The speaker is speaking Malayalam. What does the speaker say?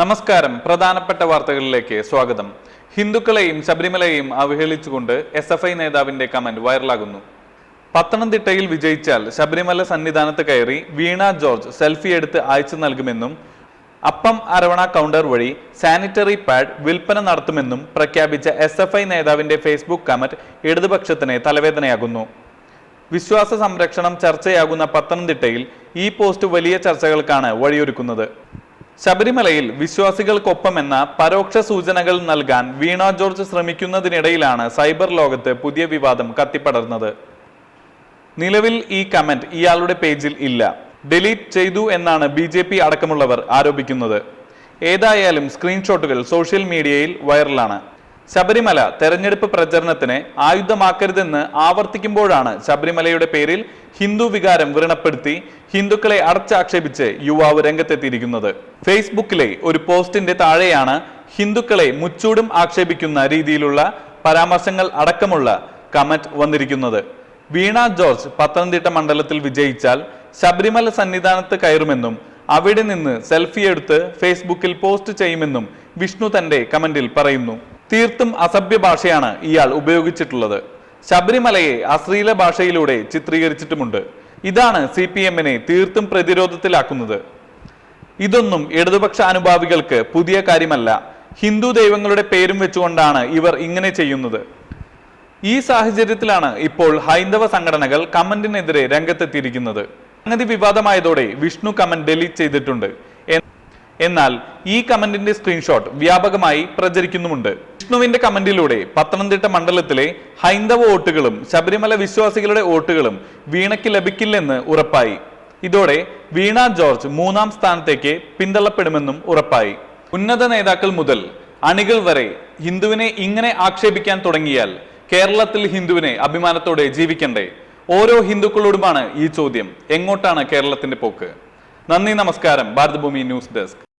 നമസ്കാരം. പ്രധാനപ്പെട്ട വാർത്തകളിലേക്ക് സ്വാഗതം. ഹിന്ദുക്കളെയും ശബരിമലയെയും അവഹേളിച്ചുകൊണ്ട് എസ് എഫ് ഐ നേതാവിന്റെ കമന്റ് വൈറലാകുന്നു. പത്തനംതിട്ടയിൽ വിജയിച്ചാൽ ശബരിമല സന്നിധാനത്ത് കയറി വീണ ജോർജ് സെൽഫി എടുത്ത് അയച്ചു നൽകുമെന്നും അപ്പം അരവണ കൗണ്ടർ വഴി സാനിറ്ററി പാഡ് വിൽപ്പന നടത്തുമെന്നും പ്രഖ്യാപിച്ച എസ് എഫ് ഐ നേതാവിന്റെ ഫേസ്ബുക്ക് കമന്റ് ഇടതുപക്ഷത്തിന് തലവേദനയാകുന്നു. വിശ്വാസ സംരക്ഷണം ചർച്ചയാകുന്ന പത്തനംതിട്ടയിൽ ഈ പോസ്റ്റ് വലിയ ചർച്ചകൾക്കാണ് വഴിയൊരുക്കുന്നത്. ശബരിമലയിൽ വിശ്വാസികൾക്കൊപ്പമെന്ന പരോക്ഷ സൂചനകൾ നൽകാൻ വീണ ജോർജ് ശ്രമിക്കുന്നതിനിടയിലാണ് സൈബർ ലോകത്ത് പുതിയ വിവാദം കത്തിപ്പടർന്നത്. നിലവിൽ ഈ കമന്റ് ഇയാളുടെ പേജിൽ ഇല്ല. ഡിലീറ്റ് ചെയ്തു എന്നാണ് ബി ജെ പി അടക്കമുള്ളവർ ആരോപിക്കുന്നത്. ഏതായാലും സ്ക്രീൻഷോട്ടുകൾ സോഷ്യൽ മീഡിയയിൽ വൈറലാണ്. ശബരിമല തെരഞ്ഞെടുപ്പ് പ്രചരണത്തിന് ആയുധമാക്കരുതെന്ന് ആവർത്തിക്കുമ്പോഴാണ് ശബരിമലയുടെ പേരിൽ ഹിന്ദു വികാരം വ്രണപ്പെടുത്തി ഹിന്ദുക്കളെ അടച്ചാക്ഷേപിച്ച് യുവാവ് രംഗത്തെത്തിയിരിക്കുന്നത്. ഫേസ്ബുക്കിലെ ഒരു പോസ്റ്റിന്റെ താഴെയാണ് ഹിന്ദുക്കളെ മുച്ചൂടും ആക്ഷേപിക്കുന്ന രീതിയിലുള്ള പരാമർശങ്ങൾ അടക്കമുള്ള കമന്റ് വന്നിരിക്കുന്നത്. വീണ ജോർജ് പത്തനംതിട്ട മണ്ഡലത്തിൽ വിജയിച്ചാൽ ശബരിമല സന്നിധാനത്ത് കയറുമെന്നും അവിടെ നിന്ന് സെൽഫി എടുത്ത് ഫേസ്ബുക്കിൽ പോസ്റ്റ് ചെയ്യുമെന്നും വിഷ്ണു തന്റെ കമന്റിൽ പറയുന്നു. തീർത്തും അസഭ്യ ഭാഷയാണ് ഇയാൾ ഉപയോഗിച്ചിട്ടുള്ളത്. ശബരിമലയെ അശ്ലീല ഭാഷയിലൂടെ ചിത്രീകരിച്ചിട്ടുമുണ്ട്. ഇതാണ് സി പി എമ്മിനെ തീർത്തും പ്രതിരോധത്തിലാക്കുന്നത്. ഇതൊന്നും ഇടതുപക്ഷ അനുഭാവികൾക്ക് പുതിയ കാര്യമല്ല. ഹിന്ദു ദൈവങ്ങളുടെ പേരും വെച്ചുകൊണ്ടാണ് ഇവർ ഇങ്ങനെ ചെയ്യുന്നത്. ഈ സാഹചര്യത്തിലാണ് ഇപ്പോൾ ഹൈന്ദവ സംഘടനകൾ കമന്റിനെതിരെ രംഗത്തെത്തിയിരിക്കുന്നത്. സംഗതി വിവാദമായതോടെ വിഷ്ണു കമന്റ് ഡെലീറ്റ് ചെയ്തിട്ടുണ്ട്. എന്നാൽ ഈ കമന്റിന്റെ സ്ക്രീൻഷോട്ട് വ്യാപകമായി പ്രചരിക്കുന്നുമുണ്ട്. വിഷ്ണുവിന്റെ കമന്റിലൂടെ പത്തനംതിട്ട മണ്ഡലത്തിലെ ഹൈന്ദവ വോട്ടുകളും ശബരിമല വിശ്വാസികളുടെ വോട്ടുകളും വീണയ്ക്ക് ലഭിക്കില്ലെന്ന് ഉറപ്പായി. ഇതോടെ വീണ ജോർജ് മൂന്നാം സ്ഥാനത്തേക്ക് പിന്തള്ളപ്പെടുമെന്നും ഉറപ്പായി. ഉന്നത നേതാക്കൾ മുതൽ അണികൾ വരെ ഹിന്ദുവിനെ ഇങ്ങനെ ആക്ഷേപിക്കാൻ തുടങ്ങിയാൽ കേരളത്തിൽ ഹിന്ദുവിനെ അഭിമാനത്തോടെ ജീവിക്കണ്ടേ? ഓരോ ഹിന്ദുക്കളോടുമാണ് ഈ ചോദ്യം. എങ്ങോട്ടാണ് കേരളത്തിന്റെ പോക്ക്? നന്ദി നമസ്കാരം. Bharathabhumi news desk.